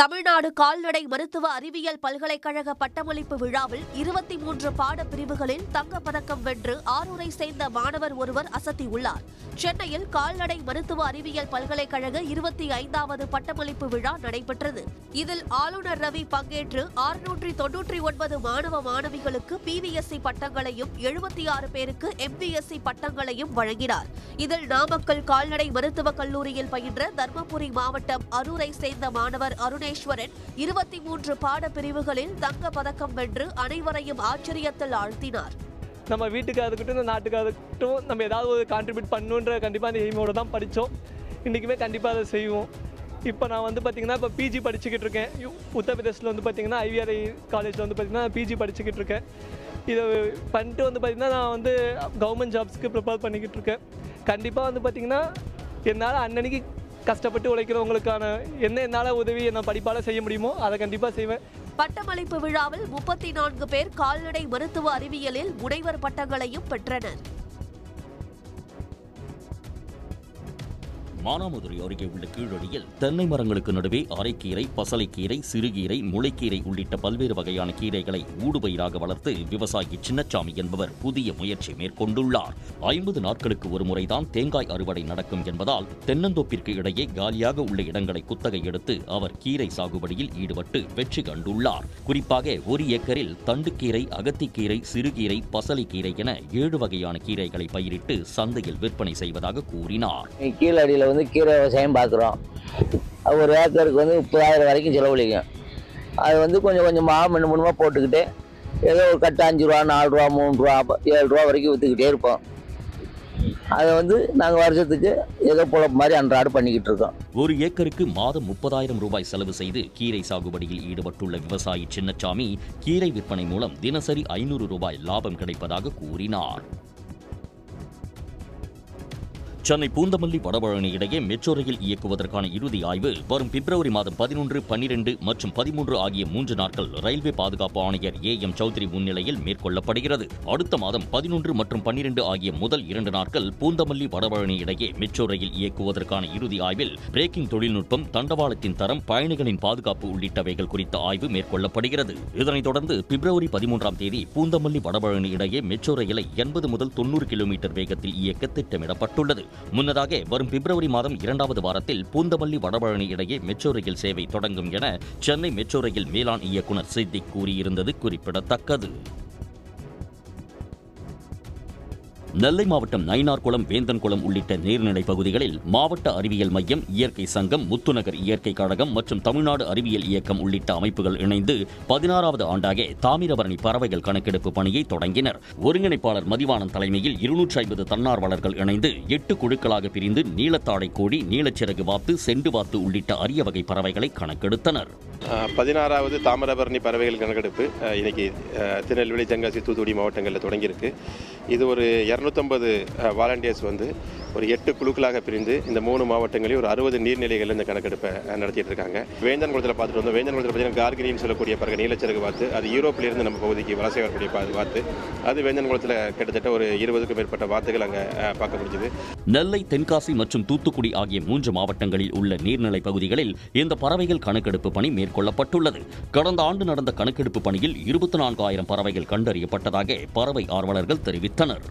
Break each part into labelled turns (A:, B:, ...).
A: தமிழ்நாடு கால்நடை மருத்துவ அறிவியல் பல்கலைக்கழக பட்டமளிப்பு விழாவில் இருபத்தி மூன்று பாடப்பிரிவுகளில் தங்கப் பதக்கம் வென்று ஆரூரை சேர்ந்த மாணவர் ஒருவர் அசத்தியுள்ளார். சென்னையில் கால்நடை மருத்துவ அறிவியல் பல்கலைக்கழக இருபத்தி ஐந்தாவது பட்டமளிப்பு விழா நடைபெற்றது. இதில் ஆளுநர் ரவி பங்கேற்று ஆறுநூற்றி தொன்னூற்றி ஒன்பது மாணவ மாணவிகளுக்கு பிவிஎஸ்சி பட்டங்களையும் எழுபத்தி ஆறு பேருக்கு எம்பிஎஸ்சி பட்டங்களையும் வழங்கினார். இதில் நாமக்கல் கால்நடை மருத்துவக் கல்லூரியில் பயின்ற தர்மபுரி மாவட்டம் அரூரை சேர்ந்த மாணவர் புவனேஸ்வரன் இருபத்தி மூன்று பாடப்பிரிவுகளில் தங்க பதக்கம் வென்று அனைவரையும் ஆச்சரியத்தில் ஆழ்த்தினார்.
B: நம்ம வீட்டுக்காக இந்த நாட்டுக்காக நம்ம ஏதாவது ஒரு கான்ட்ரிபியூட் பண்ணணுன்ற கண்டிப்பாக அந்த எய்மோட தான் படித்தோம் இன்றைக்குமே கண்டிப்பாக அதை செய்வோம். இப்போ நான் வந்து பார்த்திங்கன்னா இப்போ பிஜி படிச்சுக்கிட்டு இருக்கேன். யு- உத்தரப்பிரதேசில் வந்து பார்த்திங்கன்னா ஐவிஆர்ஐ காலேஜில் வந்து பார்த்திங்கன்னா பிஜி படிச்சுக்கிட்டு இருக்கேன். இதை பண்ணிட்டு வந்து பார்த்திங்கன்னா நான் வந்து கவர்மெண்ட் ஜாப்ஸ்க்கு ப்ரிப்பேர் பண்ணிக்கிட்டு இருக்கேன். கண்டிப்பாக வந்து பார்த்திங்கன்னா என்னால் அன்னன்னைக்கு கஷ்டப்பட்டு உழைக்கிறவங்களுக்கான என்ன என்னால் உதவி என்ன படிப்பால் செய்ய முடியுமோ அதை கண்டிப்பாக செய்வேன்.
A: பட்டமளிப்பு விழாவில் முப்பத்தி நான்கு பேர் கால்நடை மருத்துவ அறிவியலில் முனைவர் பட்டங்களையும் பெற்றனர்.
C: மானாமதுரை அருகே உள்ள கீழடியில் தென்னை மரங்களுக்கு நடுவே அரைக்கீரை பசலைக்கீரை சிறுகீரை முளைக்கீரை உள்ளிட்ட பல்வேறு வகையான கீரைகளை ஊடுபயிராக வளர்த்து விவசாயி சின்னச்சாமி என்பவர் புதிய முயற்சி மேற்கொண்டுள்ளார். ஐம்பது நாட்களுக்கு ஒரு முறைதான் தேங்காய் அறுவடை நடக்கும் என்பதால் தென்னந்தோப்பிற்கு இடையே காலியாக உள்ள இடங்களை குத்தகை எடுத்து அவர் கீரை சாகுபடியில் ஈடுபட்டு வெற்றி கண்டுள்ளார். குறிப்பாக ஒரு ஏக்கரில் தண்டுக்கீரை அகத்திக்கீரை சிறுகீரை பசலைக்கீரை என ஏழு வகையான கீரைகளை பயிரிட்டு சந்தையில் விற்பனை செய்வதாக கூறினார்.
D: கீழடியில் வந்து கீரை விவசாயம் பார்க்குறோம். ஒரு ஏக்கருக்கு வந்து முப்பதாயிரம் வரைக்கும் செலவழிக்கும். அது வந்து கொஞ்சம் கொஞ்சமாக மூணு மூணுமா போட்டுக்கிட்டு ஏதோ ஒரு கட்டு அஞ்சு ரூபா நாலு ரூபா மூணு ரூபா ஏழு ரூபா வரைக்கும் விற்றுக்கிட்டே இருப்போம். அதை வந்து நாங்கள் வருஷத்துக்கு ஏதோ பொழப்பு மாதிரி அன்றாடு பண்ணிக்கிட்டு இருக்கோம்.
C: ஒரு ஏக்கருக்கு மாதம் முப்பதாயிரம் ரூபாய் செலவு செய்து கீரை சாகுபடியில் ஈடுபட்டுள்ள விவசாயி சின்னச்சாமி கீரை விற்பனை மூலம் தினசரி ஐநூறு ரூபாய் லாபம் கிடைப்பதாக கூறினார். சென்னை பூந்தமல்லி வடபழனி இடையே மெட்ரோ ரயில் இயக்குவதற்கான இறுதி ஆய்வு வரும் பிப்ரவரி மாதம் பதினொன்று பன்னிரண்டு மற்றும் பதிமூன்று ஆகிய மூன்று நாட்கள் ரயில்வே பாதுகாப்பு ஆணையர் ஏ எம் சௌத்ரி முன்னிலையில் மேற்கொள்ளப்படுகிறது. அடுத்த மாதம் பதினொன்று மற்றும் பன்னிரண்டு ஆகிய முதல் இரண்டு நாட்கள் பூந்தமல்லி வடபழனி இடையே மெட்ரோ ரயில் இயக்குவதற்கான இறுதி ஆய்வில் பிரேக்கிங் தொழில்நுட்பம் தண்டவாளத்தின் தரம் பயணிகளின் பாதுகாப்பு உள்ளிட்டவைகள் குறித்த ஆய்வு மேற்கொள்ளப்படுகிறது. இதனைத் தொடர்ந்து பிப்ரவரி பதிமூன்றாம் தேதி பூந்தமல்லி வடபழனி இடையே மெட்ரோ ரயிலை எண்பது முதல் தொண்ணூறு கிலோமீட்டர் வேகத்தில் இயக்க திட்டமிடப்பட்டுள்ளது. முன்னதாக வரும் பிப்ரவரி மாதம் இரண்டாவது வாரத்தில் பூந்தமல்லி வடபழனி இடையே மெட்ரோ ரயில் சேவை தொடங்கும் என சென்னை மெட்ரோ ரயில் மேலாண் இயக்குநர் சித்திக் கூறியிருந்தது குறிப்பிடத்தக்கது. நெல்லை மாவட்டம் நயினார்குளம் வேந்தன்குளம் உள்ளிட்ட நீர்நிலை பகுதிகளில் மாவட்ட அறிவியல் மையம் இயற்கை சங்கம் முத்துநகர் இயற்கை கழகம் மற்றும் தமிழ்நாடு அறிவியல் இயக்கம் உள்ளிட்ட அமைப்புகள் இணைந்து பதினாறாவது ஆண்டாக தாமிரபரணி பறவைகள் கணக்கெடுப்பு பணியை தொடங்கினர். ஒருங்கிணைப்பாளர் மதிவாணன் தலைமையில் இருநூற்றி ஐம்பது தன்னார்வலர்கள் இணைந்து எட்டு குழுக்களாக பிரிந்து நீளத்தாடை கோழி நீலச்சிறகு வாத்து செண்டு வாத்து உள்ளிட்ட அரிய வகை பறவைகளை கணக்கெடுத்தனர்.
E: பதினாறாவது தாமிரபரணி பறவைகள் கணக்கெடுப்பு இன்றைக்கி திருநெல்வேலி தென்காசி தூத்துக்குடி மாவட்டங்களில் தொடங்கியிருக்கு. இது ஒரு இரநூத்தம்பது வாலண்டியர்ஸ் வந்து ஒரு எட்டு குழுக்களாக பிரிந்து இந்த மூணு மாவட்டங்களையும் ஒரு அறுபது நீர்நிலைகளில் இந்த கணக்கெடுப்பை நடத்திட்டு இருக்காங்க. வேந்தன் குளத்தில் பார்த்துட்டு வந்தோம். வேந்தன் குளத்தில் பார்த்தீங்கன்னா கார்கினின்னு சொல்லக்கூடிய பறவை நீலச்சிறகு பார்த்து அது யூரோப்பிலிருந்து நம்ம பகுதிக்கு வலசை வரக்கூடிய பா- வாத்து. அது வேந்தன் குளத்தில் கிட்டத்தட்ட ஒரு இருபதுக்கும் மேற்பட்ட வாத்துகள் அங்கே பார்க்க முடிஞ்சுது.
C: நெல்லை தென்காசி மற்றும் தூத்துக்குடி ஆகிய மூன்று மாவட்டங்களில் உள்ள நீர்நிலை பகுதிகளில் இந்த பறவைகள் கணக்கெடுப்பு பணி மேற்கொள்ளப்பட்டுள்ளது. கடந்த ஆண்டு நடந்த கணக்கெடுப்பு பணியில் இருபத்தி நான்காயிரம் பறவைகள் கண்டறியப்பட்டதாக பறவை ஆர்வலர்கள் தெரிவித்தனர்.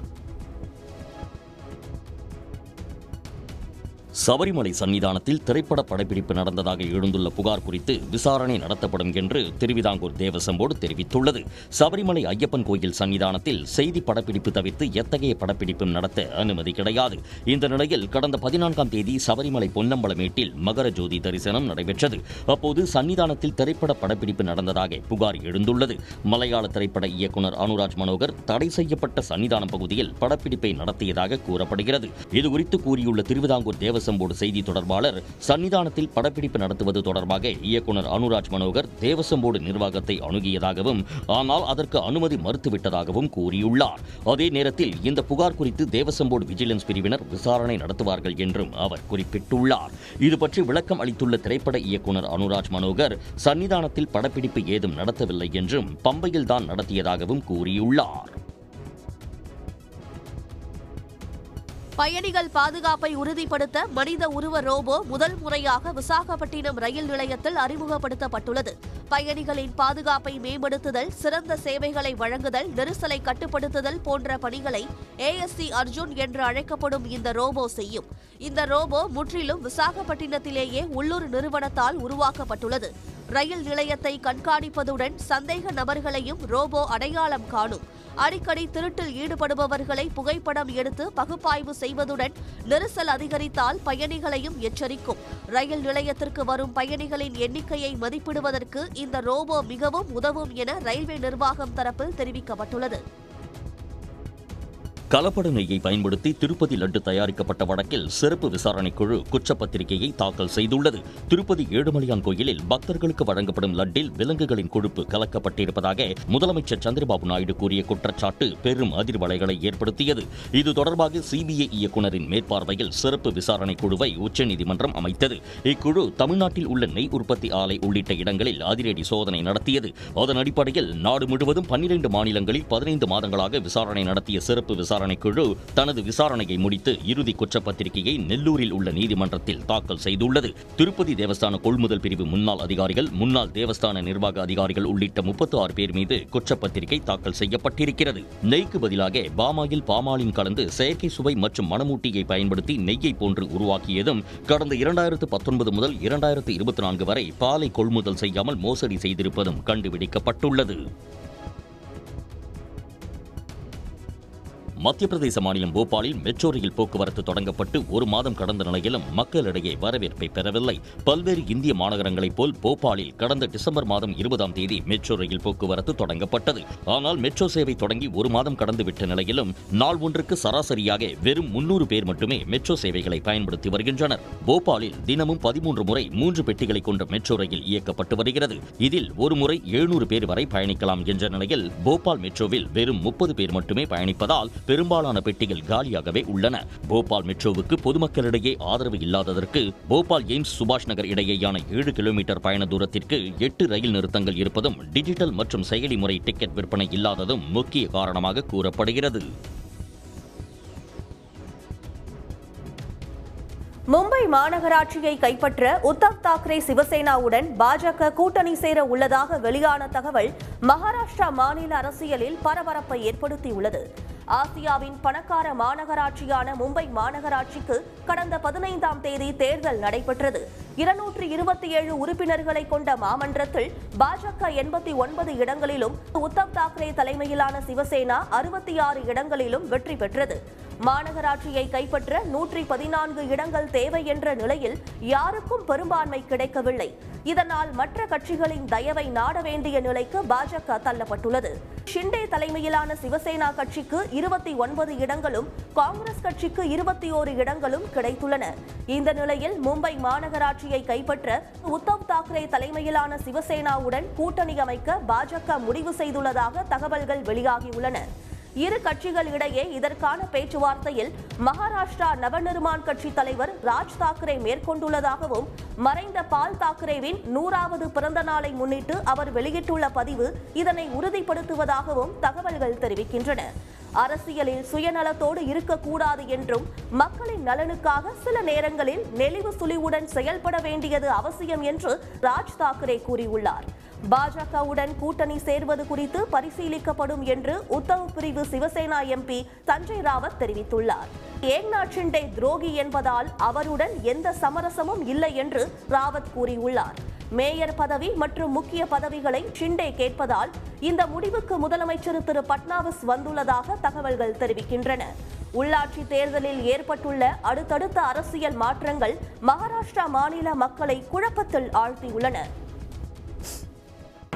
C: சபரிமலை சன்னிதானத்தில் திரைப்பட படப்பிடிப்பு நடந்ததாக எழுந்துள்ள புகார் குறித்து விசாரணை நடத்தப்படும் என்று திருவிதாங்கூர் தேவசம்போடு தெரிவித்துள்ளது. சபரிமலை ஐயப்பன் கோயில் சன்னிதானத்தில் செய்தி படப்பிடிப்பு தவிர்த்து எத்தகைய படப்பிடிப்பும் நடத்த அனுமதி கிடையாது. இந்த நிலையில் கடந்த பதினான்காம் தேதி சபரிமலை பொன்னம்பலமேட்டில் மகர ஜோதி தரிசனம் நடைபெற்றது. அப்போது சன்னிதானத்தில் திரைப்பட படப்பிடிப்பு நடந்ததாக புகார் எழுந்துள்ளது. மலையாள திரைப்பட இயக்குனர் அனுராஜ் மனோகர் தடை செய்யப்பட்ட சன்னிதானம் பகுதியில் படப்பிடிப்பை நடத்தியதாக கூறப்படுகிறது. இதுகுறித்து கூறியுள்ள திருவிதாங்கூர் தேவசம் தேவசம்போடு செய்தி தொடர்பாளர் சன்னிதானத்தில் படப்பிடிப்பு நடத்துவது தொடர்பாக இயக்குனர் அனுராஜ் மனோகர் தேவசம் போர்டு நிர்வாகத்தை அணுகியதாகவும் ஆனால் அதற்கு அனுமதி மறுத்துவிட்டதாகவும் கூறியுள்ளார். அதே நேரத்தில் இந்த புகார் குறித்து தேவசம் போர்டு விஜிலன்ஸ் பிரிவினர் விசாரணை நடத்துவார்கள் என்றும் அவர் குறிப்பிட்டுள்ளார். இது பற்றி விளக்கம் அளித்துள்ள திரைப்பட இயக்குனர் அனுராஜ் மனோகர் சன்னிதானத்தில் படப்பிடிப்பு ஏதும் நடத்தவில்லை என்றும் பம்பையில் தான் நடத்தியதாகவும் கூறியுள்ளார்.
A: பயணிகள் பாதுகாப்பை உறுதிப்படுத்த மனித உருவ ரோபோ முதல் முறையாக விசாகப்பட்டினம் ரயில் நிலையத்தில் அறிமுகப்படுத்தப்பட்டுள்ளது. பயணிகளின் பாதுகாப்பை மேம்படுத்துதல் சிறந்த சேவைகளை வழங்குதல் நெரிசலை கட்டுப்படுத்துதல் போன்ற பணிகளை ஏஎஸ்சி அர்ஜுன் என்று அழைக்கப்படும் இந்த ரோபோ செய்யும். இந்த ரோபோ முற்றிலும் விசாகப்பட்டினத்திலேயே உள்ளூர் நிறுவனத்தால் உருவாக்கப்பட்டுள்ளது. ரயில் நிலையத்தை கண்காணிப்பதுடன் சந்தேக நபர்களையும் ரோபோ அடையாளம் காணும். அடிக்கடி திருட்டில் ஈடுபடுபவர்களை புகைப்படம் எடுத்து பகுப்பாய்வு செய்வதுடன் நெரிசல் அதிகரித்தால் பயணிகளையும் எச்சரிக்கும். ரயில் நிலையத்திற்கு வரும் பயணிகளின் எண்ணிக்கையை மதிப்பிடுவதற்கு இந்த ரோபோ மிகவும் உதவும் என ரயில்வே நிர்வாகம் தரப்பில் தெரிவிக்கப்பட்டுள்ளது.
C: கலப்பட நெய்யை பயன்படுத்தி திருப்பதி லட்டு தயாரிக்கப்பட்ட வழக்கில் சிறப்பு விசாரணை குழு குற்றப்பத்திரிகையை தாக்கல் செய்துள்ளது. திருப்பதி ஏழுமலையான் கோயிலில் பக்தர்களுக்கு வழங்கப்படும் லட்டில் விலங்குகளின் கொழுப்பு கலக்கப்பட்டிருப்பதாக முதலமைச்சர் சந்திரபாபு நாயுடு கூறிய குற்றச்சாட்டு பெரும் அதிர்வலைகளை ஏற்படுத்தியது. இது தொடர்பாக சிபிஐ இயக்குநரின் மேற்பார்வையில் சிறப்பு விசாரணை குழுவை உச்சநீதிமன்றம் அமைத்தது. இக்குழு தமிழ்நாட்டில் உள்ள நெய் உற்பத்தி ஆலை உள்ளிட்ட இடங்களில் அதிரடி சோதனை நடத்தியது. அதன் அடிப்படையில் நாடு முழுவதும் பன்னிரண்டு மாநிலங்களில் பதினைந்து மாதங்களாக விசாரணை நடத்திய சிறப்பு விசாரணை குழு தனது விசாரணையை முடித்து இறுதி குற்றப்பத்திரிகையை நெல்லூரில் உள்ள நீதிமன்றத்தில் தாக்கல் செய்துள்ளது. திருப்பதி தேவஸ்தான கொள்முதல் பிரிவு முன்னாள் அதிகாரிகள் முன்னாள் தேவஸ்தான நிர்வாக அதிகாரிகள் உள்ளிட்ட முப்பத்து ஆறு பேர் மீது குற்றப்பத்திரிகை தாக்கல் செய்யப்பட்டிருக்கிறது. நெய்க்கு பதிலாக பாமாயில் பாமாலின் கலந்து செயற்கை சுவை மற்றும் மணமூட்டியை பயன்படுத்தி நெய்யை போன்று உருவாக்கியதும் கடந்த இரண்டாயிரத்து பத்தொன்பது முதல் இரண்டாயிரத்து இருபத்தி நான்கு வரை பாலை கொள்முதல் செய்யாமல் மோசடி செய்திருப்பதும் கண்டுபிடிக்கப்பட்டுள்ளது. மத்திய பிரதேச மாநிலம் போபாலில் மெட்ரோ ரயில் போக்குவரத்து தொடங்கப்பட்டு ஒரு மாதம் கடந்த நிலையிலும் மக்களிடையே வரவேற்பை பெறவில்லை. பல்வேறு இந்திய மாநகரங்களைப் போல் போபாலில் கடந்த டிசம்பர் மாதம் இருபதாம் தேதி மெட்ரோ ரயில் போக்குவரத்து தொடங்கப்பட்டது. ஆனால் மெட்ரோ சேவை தொடங்கி ஒரு மாதம் கடந்துவிட்ட நிலையிலும் நாள் ஒன்றுக்கு சராசரியாக வெறும் முன்னூறு பேர் மட்டுமே மெட்ரோ சேவைகளை பயன்படுத்தி வருகின்றனர். போபாலில் தினமும் பதிமூன்று முறை மூன்று பெட்டிகளை கொண்ட மெட்ரோ ரயில் இயக்கப்பட்டு வருகிறது. இதில் ஒரு முறை எழுநூறு பேர் வரை பயணிக்கலாம் என்ற நிலையில் போபால் மெட்ரோவில் வெறும் முப்பது பேர் மட்டுமே பயணிப்பதால் பெரும்பாலான பெட்டிகள் காலியாகவே உள்ளன. போபால் மெட்ரோவுக்கு பொதுமக்களிடையே ஆதரவு இல்லாததற்கு போபால் எய்ம்ஸ் சுபாஷ் நகர் இடையேயான ஏழு கிலோமீட்டர் பயண தூரத்திற்கு எட்டு ரயில் நிறுத்தங்கள் இருப்பதும் டிஜிட்டல் மற்றும் செயலி முறை டிக்கெட் விற்பனை இல்லாததும் முக்கிய காரணமாக கூறப்படுகிறது.
A: மும்பை மாநகராட்சியை கைப்பற்ற உத்தவ் தாக்கரே சிவசேனாவுடன் பாஜக கூட்டணி சேர உள்ளதாக வெளியான தகவல் மகாராஷ்டிரா மாநில அரசியலில் பரபரப்பை ஏற்படுத்தியுள்ளது. ஆசியாவின் பணக்கார மாநகராட்சியான மும்பை மாநகராட்சிக்கு கடந்த பதினைந்தாம் தேதி தேர்தல் நடைபெற்றது. இருநூற்று இருபத்தி ஏழு உறுப்பினர்களை கொண்ட மாமன்றத்தில் பாஜக எண்பத்தி ஒன்பது இடங்களிலும் உத்தவ் தாக்கரே தலைமையிலான சிவசேனா அறுபத்தி ஆறு இடங்களிலும் வெற்றி பெற்றது. மாநகராட்சியை கைப்பற்ற நூற்றி பதினான்கு இடங்கள் தேவை என்ற நிலையில் யாருக்கும் பெரும்பான்மை கிடைக்கவில்லை. இதனால் மற்ற கட்சிகளின் தயவை நாட வேண்டிய நிலைக்கு பாஜக தள்ளப்பட்டுள்ளது. ஷிண்டே தலைமையிலான சிவசேனா கட்சிக்கு இருபத்தி ஒன்பது இடங்களும் காங்கிரஸ் கட்சிக்கு இருபத்தி ஓரு இடங்களும் கிடைத்துள்ளன. இந்த நிலையில் மும்பை மாநகராட்சியை கைப்பற்ற உத்தவ் தாக்கரே தலைமையிலான சிவசேனாவுடன் கூட்டணி அமைக்க பாஜக முடிவு செய்துள்ளதாக தகவல்கள் வெளியாகியுள்ளன. இரு கட்சிகள் இடையே இதற்கான பேச்சுவார்த்தையில் மகாராஷ்டிரா நவநிர்மாண் கட்சி தலைவர் ராஜ் தாக்கரே மேற்கொண்டுள்ளதாகவும் மறைந்த பால் தாக்கரேவின் நூறாவது பிறந்த நாளை முன்னிட்டு அவர் வெளியிட்டுள்ள பதிவு இதனை உறுதிப்படுத்துவதாகவும் தகவல்கள் தெரிவிக்கின்றன. அரசியலில் சுயநலத்தோடு இருக்கக்கூடாது என்றும் மக்களின் நலனுக்காக சில நேரங்களில் நெளிவு சுழிவுடன் செயல்பட வேண்டியது அவசியம் என்று ராஜ் தாக்கரே கூறியுள்ளார். பாஜகவுடன் கூட்டணி சேர்வது குறித்து பரிசீலிக்கப்படும் என்று உத்தவ் பிரிவு சிவசேனா எம்பி சஞ்சய் ராவத் தெரிவித்துள்ளார். ஏக்நாத் ஷிண்டே துரோகி என்பதால் அவருடன் எந்த சமரசமும் இல்லை என்று ராவத் கூறியுள்ளார். மேயர் பதவி மற்றும் முக்கிய பதவிகளை ஷிண்டே கேட்பதால் இந்த முடிவுக்கு முதலமைச்சர் திரு பட்னாவிஸ் வந்துள்ளதாக தகவல்கள் தெரிவிக்கின்றன. உள்ளாட்சி தேர்தலில் ஏற்பட்டுள்ள அடுத்தடுத்த அரசியல் மாற்றங்கள் மகாராஷ்டிரா மாநில மக்களை குழப்பத்தில் ஆழ்த்தியுள்ளன.